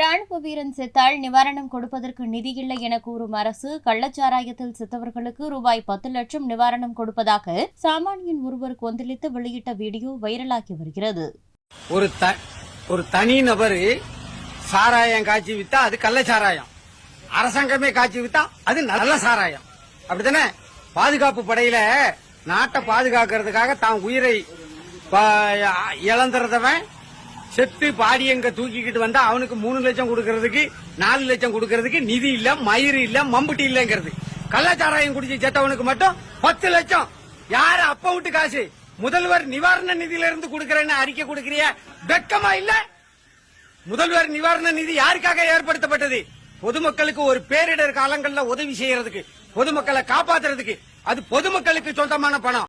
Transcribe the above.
ராணுவ வீரன் செத்தால் நிவாரணம் கொடுப்பதற்கு நிதி இல்லை என கூறும் அரசு கள்ளச்சாராயத்தில் செத்தவர்களுக்கு ரூபாய் பத்து லட்சம் நிவாரணம் கொடுப்பதாக சாமானியன் ஒருவர் கொந்தளித்து வெளியிட்ட வீடியோ வைரலாகி வருகிறது. ஒரு த ஒரு தனி நபர் சாராயம் காய்ச்சி வித்தா அது கள்ளச்சாராயம். அரசாங்கமே காய்ச்சி வித்தா அது நல்ல சாராயம். அப்படித்தானே? பாதுகாப்பு படையில நாட்டை பாதுகாக்கிறதுக்காக தான் உயிரை இழந்துறதவன் செத்து பாடி எங்க தூக்கிக்கிட்டு வந்தா அவனுக்கு மூணு லட்சம் கொடுக்கறதுக்கு நாலு லட்சம் கொடுக்கறதுக்கு நிதி இல்ல மயிறு இல்ல மம்புட்டி இல்லங்கிறது. கள்ளச்சாராயம் குடிச்சு செத்தவனுக்கு மட்டும் பத்து லட்சம். யாரு அப்ப விட்டு காசு? முதல்வர் நிவாரண நிதியில இருந்து கொடுக்கறேன்னு அறிக்கை கொடுக்கறிய? வெக்கமா இல்ல? முதல்வர் நிவாரண நிதி யாருக்காக ஏற்படுத்தப்பட்டது? பொதுமக்களுக்கு ஒரு பேரிடர் காலங்கள்ல உதவி செய்யறதுக்கு பொதுமக்களை காப்பாத்துறதுக்கு. அது பொதுமக்களுக்கு சொந்தமான பணம்.